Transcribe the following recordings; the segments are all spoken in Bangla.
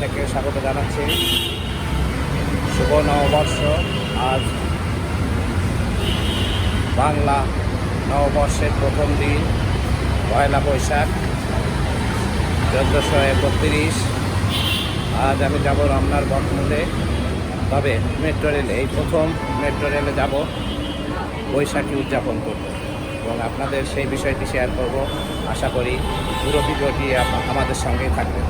থেকে স্বাগত জানাচ্ছি। শুভ নববর্ষ, আজ বাংলা নববর্ষের প্রথম দিন, পয়লা বৈশাখ, চোদ্দোশো একত্রিশ। আজ আমি যাব রমনার বটমূলে। তবে মেট্রো রেলে, এই প্রথম মেট্রো রেলে যাব বৈশাখী উদযাপন করব। এবং আপনাদের সেই বিষয়টি শেয়ার করব। আশা করি পুরো ভিডিওটি আমাদের সঙ্গেই থাকবে।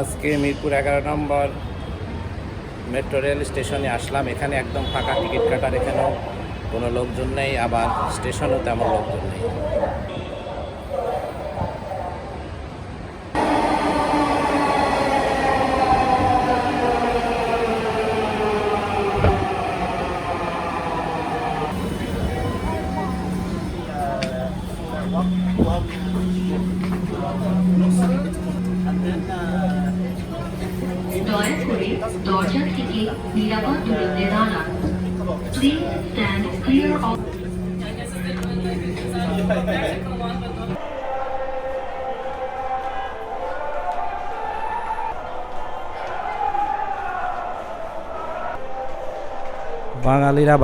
আজকে মিরপুর এগারো নম্বর মেট্রো রেল স্টেশনে আসলাম। এখানে একদম ফাঁকা টিকিট কাটার এখানেও কোনো লোকজন নেই, আবার স্টেশনও তেমন লোকজন নেই। বাঙালিরা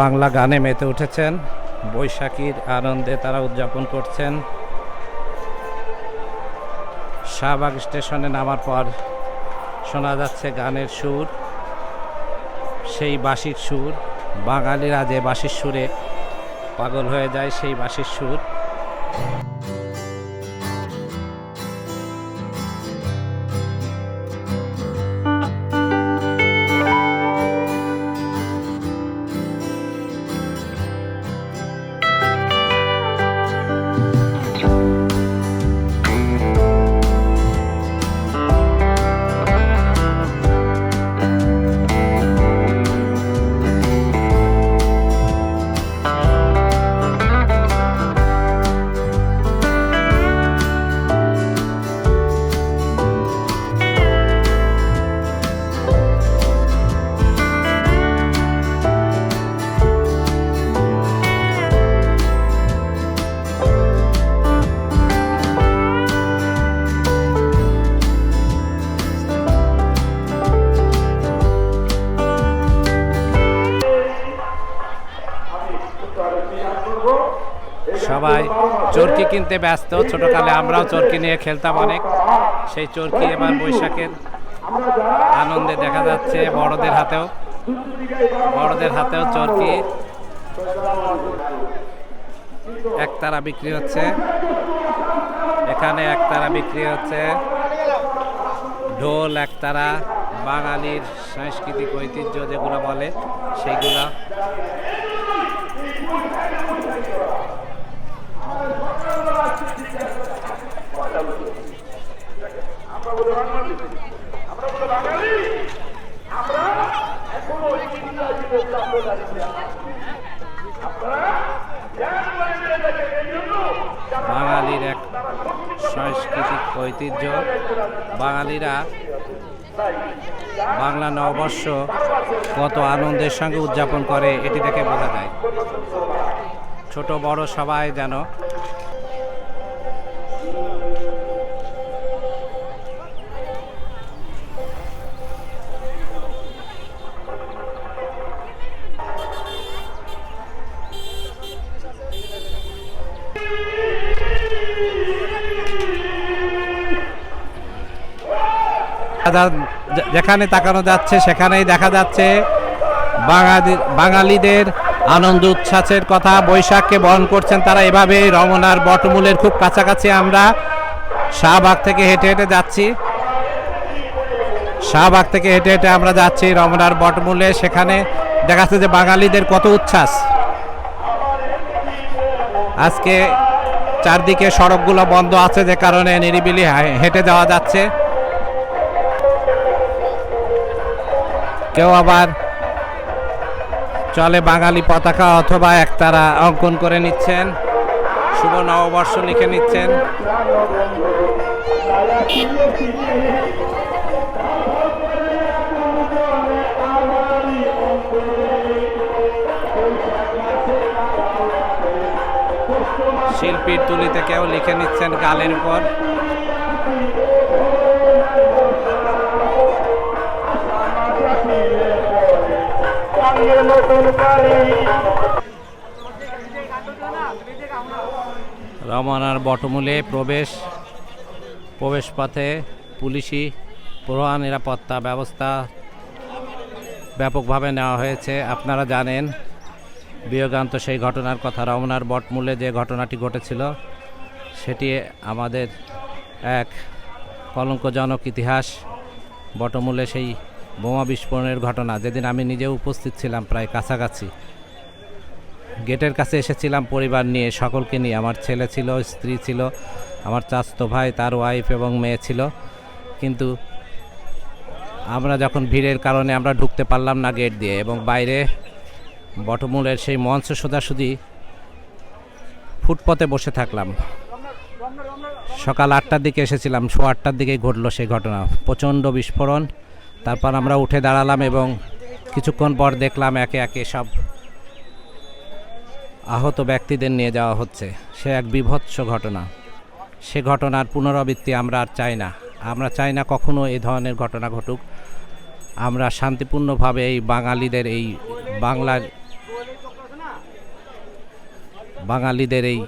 বাংলা গানে মেতে উঠেছেন। বৈশাখীর আনন্দে তারা উদযাপন করছেন। শাহবাগ স্টেশনে নামার পর শোনা যাচ্ছে গানের সুর, সেই বাঁশির সুর। বাঙালিরা যে বাঁশির সুরে পাগল হয়ে যায় সেই বাঁশির সুর। কিনতে ব্যস্ত। ছোটকালে আমরাও চরকি নিয়ে খেলতাম অনেক। সেই চরকি এবার বৈশাখের আনন্দে দেখা যাচ্ছে বড়দের হাতেও। বড়দের হাতেও চরকি। একতারা বিক্রি হচ্ছে। এখানে একতারা বিক্রি হচ্ছে। ঢোল, একতারা, বাঙালির সাংস্কৃতিক ঐতিহ্য যেগুলো বলে সেইগুলো বাঙালির এক সাংস্কৃতিক ঐতিহ্য বাঙালিরা বাংলা নববর্ষ কত আনন্দের সঙ্গে উদযাপন করে এটি দেখে বোঝা যায়। ছোট বড় সবাই যেন যেখানে তাকানো যাচ্ছে, সেখানেই দেখা যাচ্ছে বাঙালি বাঙালিদের আনন্দ উচ্ছ্বাসের কথা। বৈশাখকে বহন করছেন তারা এভাবে। রমনার বটমূলের খুব কাছাকাছি আমরা শাহবাগ থেকে হেঁটে হেঁটে যাচ্ছি। শাহবাগ থেকে হেঁটে হেঁটে আমরা যাচ্ছি রমনার বটমূলে। সেখানে দেখা যাচ্ছে যে বাঙালিদের কত উচ্ছ্বাস। আজকে চারদিকে সড়কগুলো বন্ধ আছে যে কারণে নিরিবিলি হেঁটে যাওয়া যাচ্ছে। কেউ আবার চলে বাঙালি পতাকা অথবা একতারা অঙ্কন করে নিচ্ছেন। শুভ নববর্ষ লিখে নিচ্ছেন। শিল্পীর তুলিতে কেউ লিখে নিচ্ছেন গালের উপর। রমনার বটমূলে প্রবেশ প্রবেশ পথে পুলিশি প্রহা নিরাপত্তা ব্যবস্থা ব্যাপকভাবে নেওয়া হয়েছে। আপনারা জানেন, বিয়োগান্ত সেই ঘটনার কথা। রমনার বটমূলে যে ঘটনাটি ঘটেছিল, সেটি আমাদের এক কলঙ্কজনক ইতিহাস। বটমূলে সেই বোমা বিস্ফোরণের ঘটনা। যেদিন আমি নিজেও উপস্থিত ছিলাম প্রায় কাছাকাছি, গেটের কাছে এসেছিলাম পরিবার নিয়ে, সকলকে নিয়ে। আমার ছেলে ছিল, স্ত্রী ছিল, আমার চাচতো ভাই, তার ওয়াইফ এবং মেয়ে ছিল। কিন্তু আমরা যখন ভিড়ের কারণে আমরা ঢুকতে পারলাম না গেট দিয়ে এবং বাইরে বটমূলের সেই মঞ্চ সোজাসুজি ফুটপথে বসে থাকলাম। সকাল আটটার দিকে এসেছিলাম শো আটটার দিকেই ঘটলো সেই ঘটনা। প্রচণ্ড বিস্ফোরণ। তারপর আমরা উঠে দাঁড়ালাম এবং কিছুক্ষণ পর দেখলাম একে একে সব আহত ব্যক্তিদের নিয়ে যাওয়া হচ্ছে। সে এক বিভৎস ঘটনা। সে ঘটনার পুনরাবৃত্তি আমরা আর চাই না। আমরা চাই না কখনো এই ধরনের ঘটনা ঘটুক। আমরা শান্তিপূর্ণভাবে এই বাঙালিদের এই বাংলার বাঙালিদের এই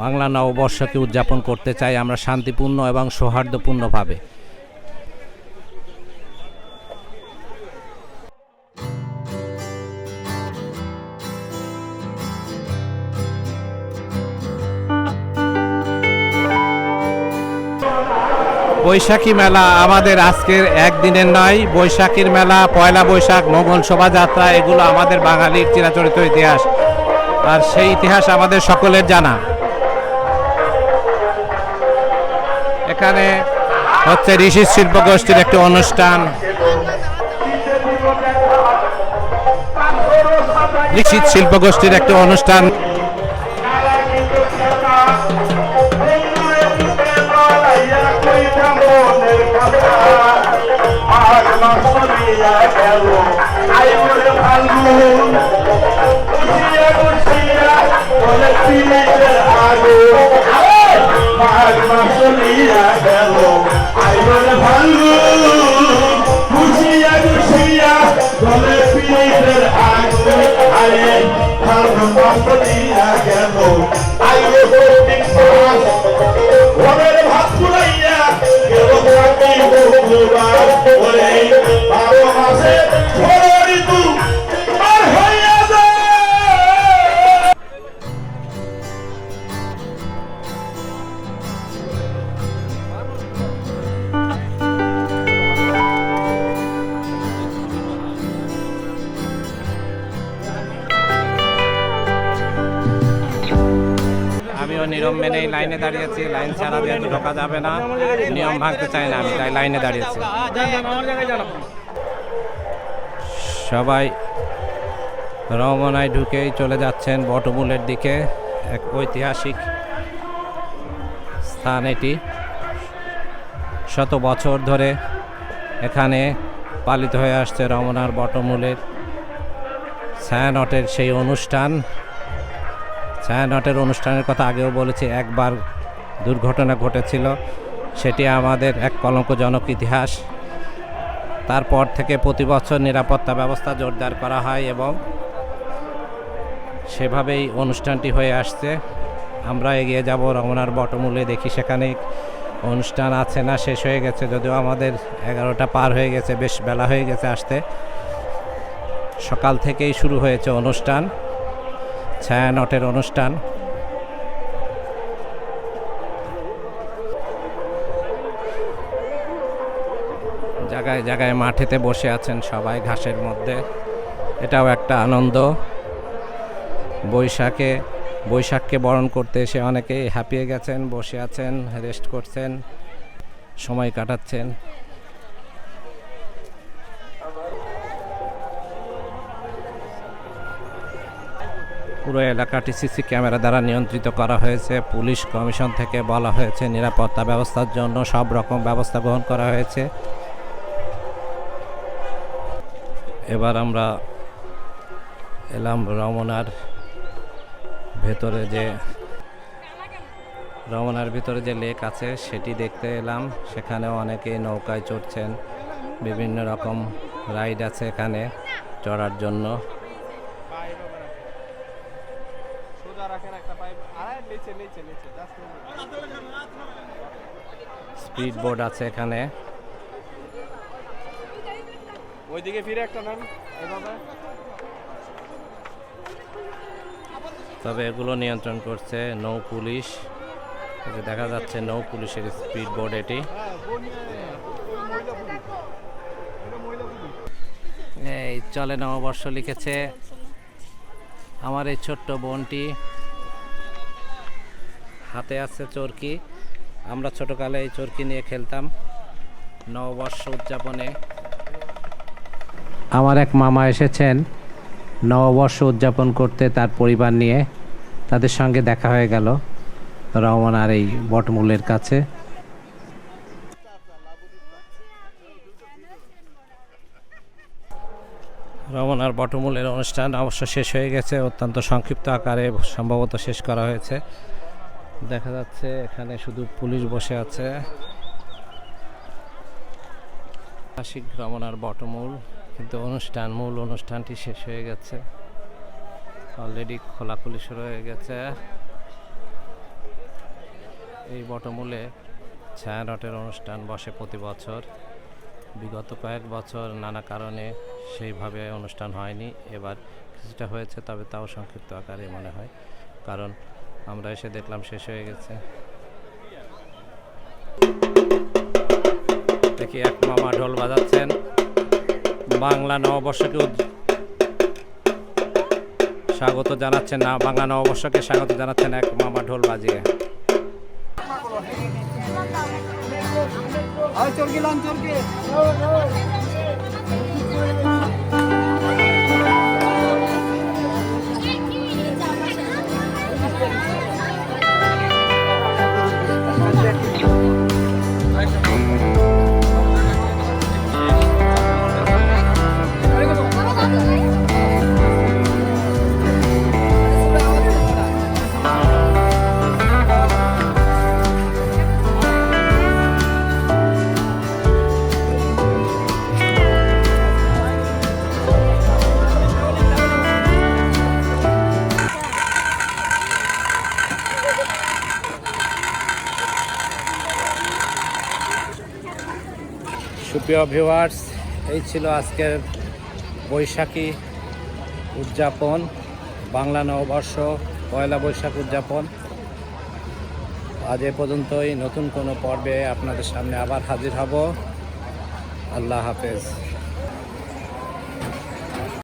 বাংলা নববর্ষকে উদযাপন করতে চাই আমরা শান্তিপূর্ণ এবং সৌহার্দ্যপূর্ণভাবে। বৈশাখী মেলা আমাদের আজকের একদিনের নয়। বৈশাখীর মেলা, পয়লা বৈশাখ মোগল শোভাযাত্রা, এগুলো আমাদের বাঙালির চিরাচরিত ইতিহাস। আর সেই ইতিহাস আমাদের সকলের জানা। হচ্ছে ঋষি শিল্প গোষ্ঠীর একটি অনুষ্ঠান ঋষি শিল্প গোষ্ঠীর একটি অনুষ্ঠান 端了盘子。নিয়ম মেনেই লাইনে দাঁড়িয়েছি, লাইন ছাড়া যেহেতু ঢোকা যাবে না। নিয়ম ভাঙতে চাই না আমি, তাই লাইনে দাঁড়িয়েছি। সবাই রমনায় ঢুকেই চলে যাচ্ছেন বটমূলের দিকে, এক ঐতিহাসিক স্থান এটি। শত বছর ধরে এখানে পালিত হয়ে আসছে রমনার বটমূলের ছায়ানটের সেই অনুষ্ঠান। ছায়ানটের অনুষ্ঠানের কথা আগেও বলেছি, একবার দুর্ঘটনা ঘটেছিল। সেটি আমাদের এক কলঙ্কজনক ইতিহাস। তারপর থেকে প্রতি বছর নিরাপত্তা ব্যবস্থা জোরদার করা হয় এবং সেভাবেই অনুষ্ঠানটি হয়ে আসছে। আমরা এগিয়ে যাব রমনার বটমূলে, দেখি সেখানে অনুষ্ঠান আছে না শেষ হয়ে গেছে। যদিও আমাদের এগারোটা পার হয়ে গেছে, বেশ বেলা হয়ে গেছে আসতে। সকাল থেকেই শুরু হয়েছে অনুষ্ঠান। ছায়ানটের অনুষ্ঠান। জায়গায় জায়গায় মাঠেতে বসে আছেন সবাই ঘাসের মধ্যে। এটাও একটা আনন্দ। বৈশাখে, বৈশাখকে বরণ করতে এসে অনেকেই হাঁপিয়ে গেছেন, বসে আছেন রেস্ট করছেন, সময় কাটাচ্ছেন। পুরো এলাকাটি সিসি ক্যামেরা দ্বারা নিয়ন্ত্রিত করা হয়েছে। পুলিশ কমিশন থেকে বলা হয়েছে, নিরাপত্তা ব্যবস্থার জন্য সব রকম ব্যবস্থা গ্রহণ করা হয়েছে। এবার আমরা এলাম রমনার ভেতরে যে, রমনার ভিতরে যে লেক আছে, সেটি দেখতে এলাম। সেখানেও অনেকেই নৌকায় চড়ছেন। বিভিন্ন রকম রাইড আছে এখানে চড়ার জন্য। স্পিড বোর্ড আছে এখানে। ওইদিকে ফিরে একটা এইভাবে তবে এগুলো নিয়ন্ত্রণ করছে নৌ পুলিশ। যে দেখা যাচ্ছে নৌ পুলিশের স্পিড বোর্ড এটি। এই চলে নববর্ষ লিখেছে। আমার এই ছোট্ট বোনটি হাতে আছে চরকি। আমরা ছোটকালে এই চরকি নিয়ে খেলতাম নববর্ষ উদযাপনে। আমার এক মামা এসেছেন নববর্ষ উদযাপন করতে তার পরিবার নিয়ে। তাদের সঙ্গে দেখা হয়ে গেল রমনার এই বটমূলের কাছে। রমনার বটমূলের অনুষ্ঠান অবশ্য শেষ হয়ে গেছে। অত্যন্ত সংক্ষিপ্ত আকারে সম্ভবত শেষ করা হয়েছে। দেখা যাচ্ছে এখানে শুধু পুলিশ বসে আছে। আশিক রমনার বটমূল, কিন্তু অনুষ্ঠান, মূল অনুষ্ঠানটি শেষ হয়ে গেছে। অলরেডি খোলাখুলি শুরু হয়ে গেছে। এই বটমূলে ছায়ানটের অনুষ্ঠান বসে প্রতি বছর। বিগত কয়েক বছর নানা কারণে সেইভাবে অনুষ্ঠান হয়নি। এবার কিছুটা হয়েছে, তবে তাও সংক্ষিপ্ত আকারে মনে হয়। কারণ আমরা এসে দেখলাম শেষ হয়ে গেছে। দেখি এক মামা ঢোল বাজাচ্ছেন। বাংলা নববর্ষকে স্বাগত জানাচ্ছেন না, বাংলা নববর্ষকে স্বাগত জানাচ্ছেন এক মামা ঢোল বাজিয়ে। আর চরকি। সুপ্রিয় ভিউয়ার্স এই ছিল আজকের বৈশাখী উদযাপন, বাংলা নববর্ষ, পয়লা বৈশাখ উদযাপন। আজ এ পর্যন্তই। নতুন কোনো পর্বে আপনাদের সামনে আবার হাজির হব। আল্লাহ হাফেজ।